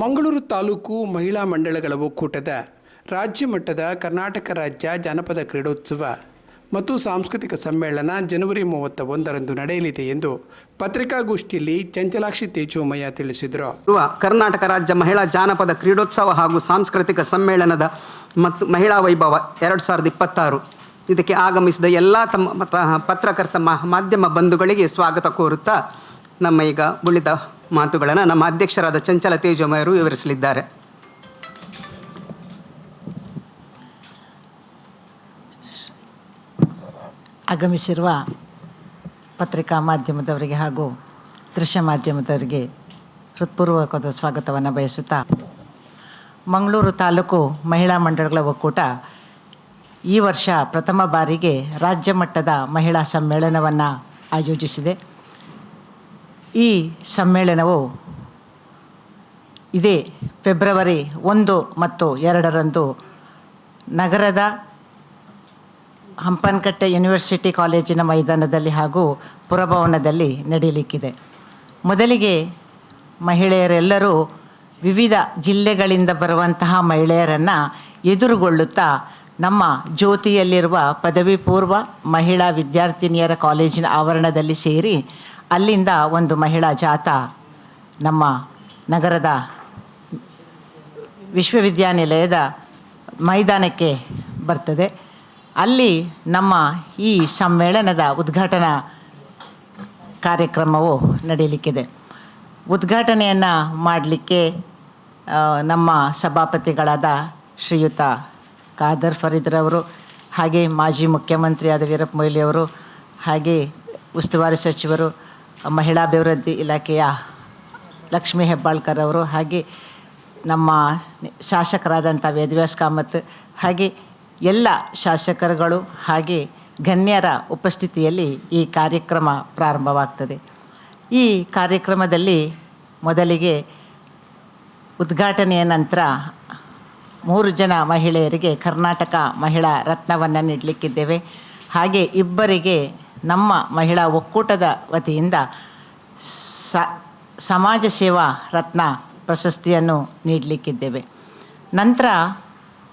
ಮಂಗಳೂರು ತಾಲೂಕು ಮಹಿಳಾ ಮಂಡಳಗಳ ಒಕ್ಕೂಟದ ರಾಜ್ಯ ಮಟ್ಟದ ಕರ್ನಾಟಕ ರಾಜ್ಯ ಜಾನಪದ ಕ್ರೀಡೋತ್ಸವ ಮತ್ತು ಸಾಂಸ್ಕೃತಿಕ ಸಮ್ಮೇಳನ ಜನವರಿ ಮೂವತ್ತ ಒಂದರಂದು ನಡೆಯಲಿದೆ ಎಂದು ಪತ್ರಿಕಾಗೋಷ್ಠಿಯಲ್ಲಿ ಚಂಚಲಾಕ್ಷಿ ತೇಜೋಮಯ್ಯ ತಿಳಿಸಿದರು. ಕರ್ನಾಟಕ ರಾಜ್ಯ ಮಹಿಳಾ ಜಾನಪದ ಕ್ರೀಡೋತ್ಸವ ಹಾಗೂ ಸಾಂಸ್ಕೃತಿಕ ಸಮ್ಮೇಳನದ ಮತ್ತು ಮಹಿಳಾ ವೈಭವ ಎರಡು ಸಾವಿರದ ಇಪ್ಪತ್ತಾರು. ಇದಕ್ಕೆ ಆಗಮಿಸಿದ ಎಲ್ಲ ತಮ್ಮ ಪತ್ರಕರ್ತ ಮಾಧ್ಯಮ ಬಂಧುಗಳಿಗೆ ಸ್ವಾಗತ ಕೋರುತ್ತಾ ನಮ್ಮ ಈಗ ಉಳಿದ ಮಾತುಗಳನ್ನು ನಮ್ಮ ಅಧ್ಯಕ್ಷರಾದ ಚಂಚಲ ತೇಜೋಮಯರು ವಿವರಿಸಲಿದ್ದಾರೆ. ಆಗಮಿಸಿರುವ ಪತ್ರಿಕಾ ಮಾಧ್ಯಮದವರಿಗೆ ಹಾಗೂ ದೃಶ್ಯ ಮಾಧ್ಯಮದವರಿಗೆ ಹೃತ್ಪೂರ್ವಕವಾದ ಸ್ವಾಗತವನ್ನು ಬಯಸುತ್ತಾ ಮಂಗಳೂರು ತಾಲೂಕು ಮಹಿಳಾ ಮಂಡಳಗಳ ಒಕ್ಕೂಟ ಈ ವರ್ಷ ಪ್ರಥಮ ಬಾರಿಗೆ ರಾಜ್ಯ ಮಟ್ಟದ ಮಹಿಳಾ ಸಮ್ಮೇಳನವನ್ನು ಆಯೋಜಿಸಿದೆ. ಈ ಸಮ್ಮೇಳನವು ಇದೇ ಫೆಬ್ರವರಿ ಒಂದು ಮತ್ತು ಎರಡರಂದು ನಗರದ ಹಂಪನಕಟ್ಟೆ ಯೂನಿವರ್ಸಿಟಿ ಕಾಲೇಜಿನ ಮೈದಾನದಲ್ಲಿ ಹಾಗೂ ಪುರಭವನದಲ್ಲಿ ನಡೆಯಲಿಕ್ಕಿದೆ. ಮೊದಲಿಗೆ ಮಹಿಳೆಯರೆಲ್ಲರೂ ವಿವಿಧ ಜಿಲ್ಲೆಗಳಿಂದ ಬರುವಂತಹ ಮಹಿಳೆಯರನ್ನು ಎದುರುಗೊಳ್ಳುತ್ತಾ ನಮ್ಮ ಜ್ಯೋತಿಯಲ್ಲಿರುವ ಪದವಿ ಪೂರ್ವ ಮಹಿಳಾ ವಿದ್ಯಾರ್ಥಿನಿಯರ ಕಾಲೇಜಿನ ಆವರಣದಲ್ಲಿ ಸೇರಿ ಅಲ್ಲಿಂದ ಒಂದು ಮಹಿಳಾ ಜಾಥಾ ನಮ್ಮ ನಗರದ ವಿಶ್ವವಿದ್ಯಾನಿಲಯದ ಮೈದಾನಕ್ಕೆ ಬರ್ತದೆ. ಅಲ್ಲಿ ನಮ್ಮ ಈ ಸಮ್ಮೇಳನದ ಉದ್ಘಾಟನಾ ಕಾರ್ಯಕ್ರಮವು ನಡೆಯಲಿಕ್ಕಿದೆ ಉದ್ಘಾಟನೆಯನ್ನು ಮಾಡಲಿಕ್ಕೆ ನಮ್ಮ ಸಭಾಪತಿಗಳಾದ ಶ್ರೀಯುತ ಖಾದರ್ ಫರೀದ್ರವರು ಹಾಗೆ ಮಾಜಿ ಮುಖ್ಯಮಂತ್ರಿಯಾದ ವೀರಪ್ಪ ಮೊಯ್ಲಿಯವರು ಹಾಗೆ ಉಸ್ತುವಾರಿ ಸಚಿವರು ಮಹಿಳಾ ಅಭಿವೃದ್ಧಿ ಇಲಾಖೆಯ ಲಕ್ಷ್ಮೀ ಹೆಬ್ಬಾಳ್ಕರ್ ಅವರು, ಹಾಗೆ ನಮ್ಮ ಶಾಸಕರಾದಂಥ ವೇದವ್ಯಾಸ ಕಾಮತ್, ಹಾಗೆ ಎಲ್ಲ ಶಾಸಕರುಗಳು, ಹಾಗೆ ಗಣ್ಯರ ಉಪಸ್ಥಿತಿಯಲ್ಲಿ ಈ ಕಾರ್ಯಕ್ರಮ ಪ್ರಾರಂಭವಾಗ್ತದೆ. ಈ ಕಾರ್ಯಕ್ರಮದಲ್ಲಿ ಮೊದಲಿಗೆ ಉದ್ಘಾಟನೆಯ ನಂತರ ಮೂರು ಜನ ಮಹಿಳೆಯರಿಗೆ ಕರ್ನಾಟಕ ಮಹಿಳಾ ರತ್ನವನ್ನು ನೀಡಲಿಕ್ಕಿದ್ದೇವೆ. ಹಾಗೆ ಇಬ್ಬರಿಗೆ ನಮ್ಮ ಮಹಿಳಾ ಒಕ್ಕೂಟದ ವತಿಯಿಂದ ಸ, ಸಮಾಜ ಸೇವಾ ರತ್ನ ಪ್ರಶಸ್ತಿಯನ್ನು ನೀಡಲಿಕ್ಕಿದ್ದೇವೆ. ನಂತರ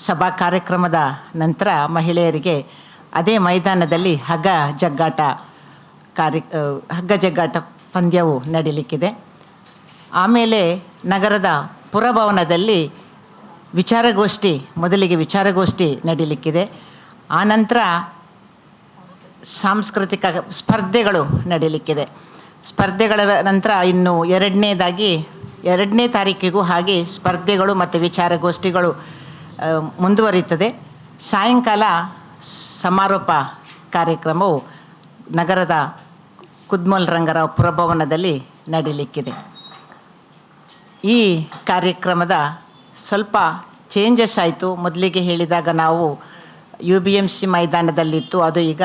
ಸಭಾ ಕಾರ್ಯಕ್ರಮದ ನಂತರ ಮಹಿಳೆಯರಿಗೆ ಅದೇ ಮೈದಾನದಲ್ಲಿ ಹಗ್ಗ ಜಗ್ಗಾಟ ಕಾರ್ಯ ಹಗ್ಗ ಜಗ್ಗಾಟ ಪಂದ್ಯವು ನಡೀಲಿಕ್ಕಿದೆ. ಆಮೇಲೆ ನಗರದ ಪುರಭವನದಲ್ಲಿ ವಿಚಾರಗೋಷ್ಠಿ, ಮೊದಲಿಗೆ ವಿಚಾರಗೋಷ್ಠಿ ನಡೀಲಿಕ್ಕಿದೆ. ಆನಂತರ ಸಾಂಸ್ಕೃತಿಕ ಸ್ಪರ್ಧೆಗಳು ನಡೀಲಿಕ್ಕಿದೆ. ಸ್ಪರ್ಧೆಗಳ ನಂತರ ಇನ್ನು ಎರಡನೇದಾಗಿ, ಎರಡನೇ ತಾರೀಕಿಗೂ ಹಾಗೆ ಸ್ಪರ್ಧೆಗಳು ಮತ್ತು ವಿಚಾರಗೋಷ್ಠಿಗಳು ಮುಂದುವರಿಯುತ್ತದೆ. ಸಾಯಂಕಾಲ ಸಮಾರೋಪ ಕಾರ್ಯಕ್ರಮವು ನಗರದ ಕುದ್ಮಲ್ ರಂಗರಾವ್ ಪುರಭವನದಲ್ಲಿ ನಡೀಲಿಕ್ಕಿದೆ. ಈ ಕಾರ್ಯಕ್ರಮದ ಸ್ವಲ್ಪ ಚೇಂಜಸ್ ಆಯಿತು. ಮೊದಲಿಗೆ ಹೇಳಿದಾಗ ನಾವು ಯು ಬಿ ಎಂ ಸಿ ಮೈದಾನದಲ್ಲಿತ್ತು. ಅದು ಈಗ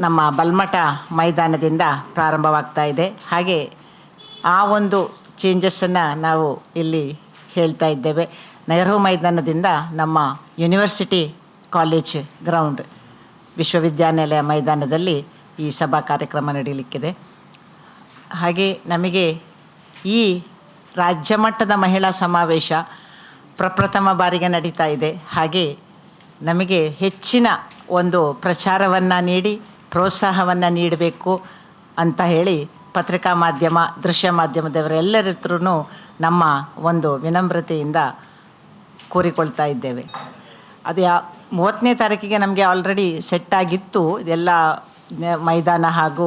ನಮ್ಮ ಬಲ್ಮಠ ಮೈದಾನದಿಂದ ಪ್ರಾರಂಭವಾಗ್ತಾ ಇದೆ. ಹಾಗೆ ಆ ಒಂದು ಚೇಂಜಸ್ಸನ್ನು ನಾವು ಇಲ್ಲಿ ಹೇಳ್ತಾ ಇದ್ದೇವೆ. ನೆಹರು ಮೈದಾನದಿಂದ ನಮ್ಮ ಯೂನಿವರ್ಸಿಟಿ ಕಾಲೇಜ್ ಗ್ರೌಂಡ್ ವಿಶ್ವವಿದ್ಯಾನಿಲಯ ಮೈದಾನದಲ್ಲಿ ಈ ಸಭಾ ಕಾರ್ಯಕ್ರಮ ನಡೆಯಲಿಕ್ಕಿದೆ ಹಾಗೆ ನಮಗೆ ಈ ರಾಜ್ಯ ಮಟ್ಟದ ಮಹಿಳಾ ಸಮಾವೇಶ ಪ್ರಪ್ರಥಮ ಬಾರಿಗೆ ನಡೀತಾ ಇದೆ. ಹಾಗೆ ನಮಗೆ ಹೆಚ್ಚಿನ ಒಂದು ಪ್ರಚಾರವನ್ನು ನೀಡಿ ಪ್ರೋತ್ಸಾಹವನ್ನು ನೀಡಬೇಕು ಅಂತ ಹೇಳಿ ಪತ್ರಿಕಾ ಮಾಧ್ಯಮ, ದೃಶ್ಯ ಮಾಧ್ಯಮದವರೆಲ್ಲರತ್ರೂ ನಮ್ಮ ಒಂದು ವಿನಮ್ರತೆಯಿಂದ ಕೋರಿಕೊಳ್ತಾ ಇದ್ದೇವೆ. ಅದು ಯಾ, ಮೂವತ್ತನೇ ತಾರೀಕಿಗೆ ನಮಗೆ ಆಲ್ರೆಡಿ ಸೆಟ್ ಆಗಿತ್ತು. ಇದೆಲ್ಲ ಮೈದಾನ ಹಾಗೂ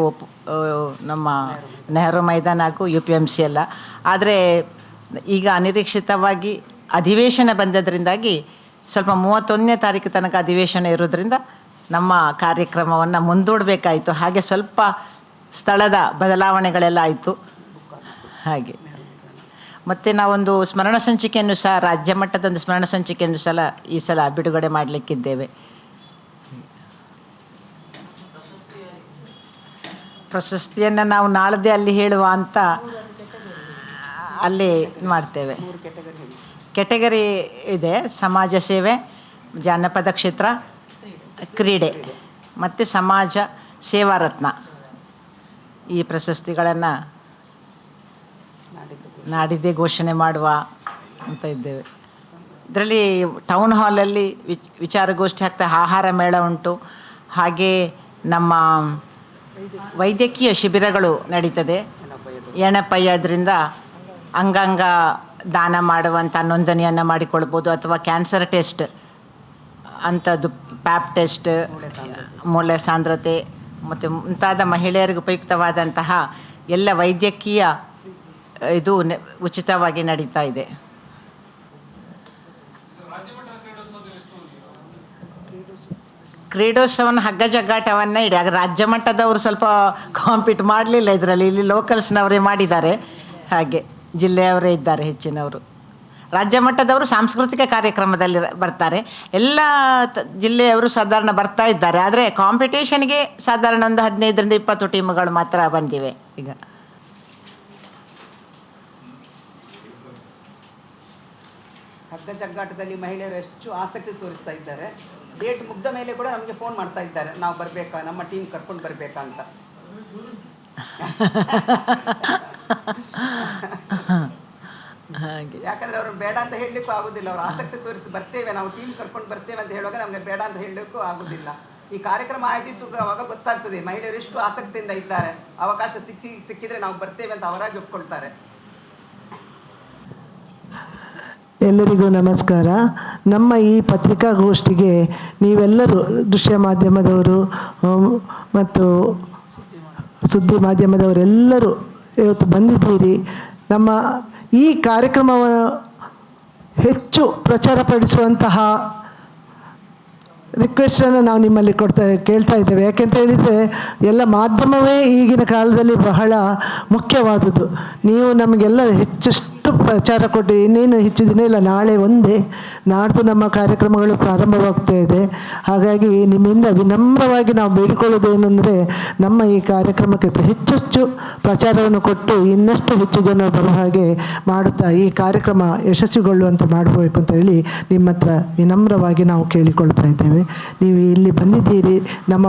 ನಮ್ಮ ನೆಹರು ಮೈದಾನ ಹಾಗೂ ಯು ಪಿ ಎಂ ಸಿ ಎಲ್ಲ. ಆದರೆ ಈಗ ಅನಿರೀಕ್ಷಿತವಾಗಿ ಅಧಿವೇಶನ ಬಂದದ್ರಿಂದಾಗಿ ಸ್ವಲ್ಪ ಮೂವತ್ತೊಂದನೇ ತಾರೀಕು ತನಕ ಅಧಿವೇಶನ ಇರೋದ್ರಿಂದ ನಮ್ಮ ಕಾರ್ಯಕ್ರಮವನ್ನು ಮುಂದೂಡಬೇಕಾಯಿತು. ಹಾಗೆ ಸ್ವಲ್ಪ ಸ್ಥಳದ ಬದಲಾವಣೆಗಳೆಲ್ಲ ಆಯಿತು. ಹಾಗೆ. ಮತ್ತು ನಾವೊಂದು ಸ್ಮರಣ ಸಂಚಿಕೆಯನ್ನು ಸಹ ರಾಜ್ಯ ಮಟ್ಟದ ಒಂದು ಸ್ಮರಣ ಸಂಚಿಕೆಯನ್ನು ಸಲ ಈ ಸಲ ಬಿಡುಗಡೆ ಮಾಡಲಿಕ್ಕಿದ್ದೇವೆ. ಪ್ರಶಸ್ತಿಯನ್ನು ನಾವು ನಾಳದೆ ಅಲ್ಲಿ ಹೇಳುವ ಅಂತ ಅಲ್ಲಿ ಮಾಡ್ತೇವೆ. ಕೆಟಗರಿ ಇದೆ ಸಮಾಜ ಸೇವೆ ಜಾನಪದ ಕ್ಷೇತ್ರ ಕ್ರೀಡೆ, ಮತ್ತು ಸಮಾಜ ಸೇವಾರತ್ನ ಈ ಪ್ರಶಸ್ತಿಗಳನ್ನು ನಾಡಿದ್ದೇ ಘೋಷಣೆ ಮಾಡುವ ಅಂತ ಇದ್ದೇವೆ. ಇದರಲ್ಲಿ ಟೌನ್ ಹಾಲಲ್ಲಿ ವಿಚ್, ವಿಚಾರಗೋಷ್ಠಿ ಆಗ್ತಾ ಆಹಾರ ಮೇಳ ಉಂಟು. ಹಾಗೆ ನಮ್ಮ ವೈದ್ಯಕೀಯ ಶಿಬಿರಗಳು ನಡೀತದೆ. ಎಣಪಯ್ಯದ್ರಿಂದ ಅಂಗಾಂಗ ದಾನ ಮಾಡುವಂಥ ನೋಂದಣಿಯನ್ನು ಮಾಡಿಕೊಳ್ಬೋದು ಅಥವಾ ಕ್ಯಾನ್ಸರ್ ಟೆಸ್ಟ್ ಅಂಥದ್ದು ಪ್ಯಾಪ್ ಟೆಸ್ಟ್ ಮೂಳೆ ಸಾಂದ್ರತೆ ಮತ್ತು ಮುಂತಾದ ಮಹಿಳೆಯರಿಗೆ ಉಪಯುಕ್ತವಾದಂತಹ ಎಲ್ಲ ವೈದ್ಯಕೀಯ, ಇದು ಉಚಿತವಾಗಿ ನಡೀತಾ ಇದೆ. ಕ್ರೀಡೋತ್ಸವನ ಹಗ್ಗ ಜಗ್ಗಾಟವನ್ನ ಇಡಿ ಆಗ ರಾಜ್ಯ ಮಟ್ಟದವರು ಸ್ವಲ್ಪ ಕಾಂಪೀಟ್ ಮಾಡಲಿಲ್ಲ ಇದರಲ್ಲಿ, ಇಲ್ಲಿ ಲೋಕಲ್ಸ್ನವರೇ ಮಾಡಿದ್ದಾರೆ. ಹಾಗೆ ಜಿಲ್ಲೆಯವರೇ ಇದ್ದಾರೆ ಹೆಚ್ಚಿನವರು. ರಾಜ್ಯ ಮಟ್ಟದವರು ಸಾಂಸ್ಕೃತಿಕ ಕಾರ್ಯಕ್ರಮದಲ್ಲಿ ಬರ್ತಾರೆ. ಎಲ್ಲ ಜಿಲ್ಲೆಯವರು ಸಾಧಾರಣ ಬರ್ತಾ ಇದ್ದಾರೆ. ಆದರೆ ಕಾಂಪಿಟೇಷನ್ಗೆ ಸಾಧಾರಣ ಒಂದು ಹದಿನೈದರಿಂದ ಇಪ್ಪತ್ತು ಟೀಮ್ಗಳು ಮಾತ್ರ ಬಂದಿವೆ ಈಗ. ಹಗ್ಗ ಜಗ್ಗಾಟದಲ್ಲಿ ಮಹಿಳೆಯರು ಎಷ್ಟು ಆಸಕ್ತಿ ತೋರಿಸ್ತಾ ಇದ್ದಾರೆ. ಡೇಟ್ ಮುಗ್ದ ಮೇಲೆ ಕೂಡ ನಮಗೆ ಫೋನ್ ಮಾಡ್ತಾ ಇದ್ದಾರೆ. ನಾವು ಬರಬೇಕಾ? ನಮ್ಮ ಟೀಮ್ ಕರ್ಕೊಂಡು ಬರಬೇಕಾ ಅಂತ. ಹಾಗೆ. ಯಾಕಂದ್ರೆ ಅವರು ಬೇಡ ಅಂತ ಹೇಳಲಿಕ್ಕೂ ಆಗುದಿಲ್ಲ. ಅವರು ಆಸಕ್ತಿ ತೋರಿಸಿ ಬರ್ತೇವೆ ನಾವು ಟೀಮ್ ಕರ್ಕೊಂಡು ಬರ್ತೇವೆ ಅಂತ ಹೇಳುವಾಗ ನಮಗೆ ಬೇಡ ಅಂತ ಹೇಳಲಿಕ್ಕೂ ಆಗುದಿಲ್ಲ. ಈ ಕಾರ್ಯಕ್ರಮ ಆಯೋಜಿಸುವಾಗ ಗೊತ್ತಾಗ್ತದೆ ಮಹಿಳೆಯರು ಎಷ್ಟು ಆಸಕ್ತಿಯಿಂದ ಇದ್ದಾರೆ. ಅವಕಾಶ ಸಿಕ್ಕಿ ಸಿಕ್ಕಿದ್ರೆ ನಾವು ಬರ್ತೇವೆ ಅಂತ ಅವರಾಗಿ ಒಪ್ಕೊಳ್ತಾರೆ. ಎಲ್ಲರಿಗೂ ನಮಸ್ಕಾರ. ನಮ್ಮ ಈ ಪತ್ರಿಕಾಗೋಷ್ಠಿಗೆ ನೀವೆಲ್ಲರೂ ದೃಶ್ಯ ಮಾಧ್ಯಮದವರು ಹ್ಮ್, ಮತ್ತು ಸುದ್ದಿ ಮಾಧ್ಯಮದವರೆಲ್ಲರೂ ಇವತ್ತು ಬಂದಿದ್ದೀರಿ. ನಮ್ಮ ಈ ಕಾರ್ಯಕ್ರಮವನ್ನು ಹೆಚ್ಚು ಪ್ರಚಾರಪಡಿಸುವಂತಹ ರಿಕ್ವೆಸ್ಟನ್ನು ನಾವು ನಿಮ್ಮಲ್ಲಿ ಕೊಡ್ತಾ, ಕೇಳ್ತಾ ಇದ್ದೇವೆ. ಯಾಕೆಂತ ಹೇಳಿದರೆ, ಎಲ್ಲ ಮಾಧ್ಯಮವೇ ಈಗಿನ ಕಾಲದಲ್ಲಿ ಬಹಳ ಮುಖ್ಯವಾದುದು ನೀವು ನಮಗೆಲ್ಲ ಹೆಚ್ಚೆಷ್ಟು ಪ್ರಚಾರ ಕೊಟ್ಟು ಇನ್ನೇನು ಹೆಚ್ಚು ದಿನ ಇಲ್ಲ, ನಾಳೆ ಒಂದೇ, ನಾಡ್ದು ನಮ್ಮ ಕಾರ್ಯಕ್ರಮಗಳು ಪ್ರಾರಂಭವಾಗ್ತಾ ಇದೆ. ಹಾಗಾಗಿ ನಿಮ್ಮಿಂದ ವಿನಮ್ರವಾಗಿ ನಾವು ಬೇಡಿಕೊಳ್ಳೋದು ಏನಂದರೆ, ನಮ್ಮ ಈ ಕಾರ್ಯಕ್ರಮಕ್ಕೆ ಹೆಚ್ಚೆಚ್ಚು ಪ್ರಚಾರವನ್ನು ಕೊಟ್ಟು ಇನ್ನಷ್ಟು ಹೆಚ್ಚು ಜನ ಬರೋ ಹಾಗೆ ಮಾಡುತ್ತಾ ಈ ಕಾರ್ಯಕ್ರಮ ಯಶಸ್ವಿಗೊಳ್ಳುವಂತೆ ಮಾಡಬೇಕು ಅಂತ ಹೇಳಿ ನಿಮ್ಮ ಹತ್ರ ವಿನಮ್ರವಾಗಿ ನಾವು ಕೇಳಿಕೊಳ್ತಾ ಇದ್ದೇವೆ. ನೀವು ಇಲ್ಲಿ ಬಂದಿದ್ದೀರಿ, ನಮ್ಮ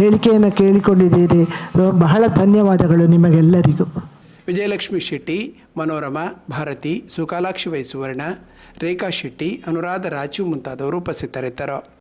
ಹೇಳಿಕೆಯನ್ನು ಕೇಳಿಕೊಂಡಿದ್ದೀರಿ. ಬಹಳ ಧನ್ಯವಾದಗಳು ನಿಮಗೆಲ್ಲರಿಗೂ. ವಿಜಯಲಕ್ಷ್ಮಿ ಶೆಟ್ಟಿ ಮನೋರಮಾ ಭಾರತಿ ಸುಕಾಲಾಕ್ಷಿ ವೈ ಸುವರ್ಣ ರೇಖಾ ಶೆಟ್ಟಿ ಅನುರಾಧ ರಾಜು ಮುಂತಾದವರು ಉಪಸ್ಥಿತರಿದ್ದರು.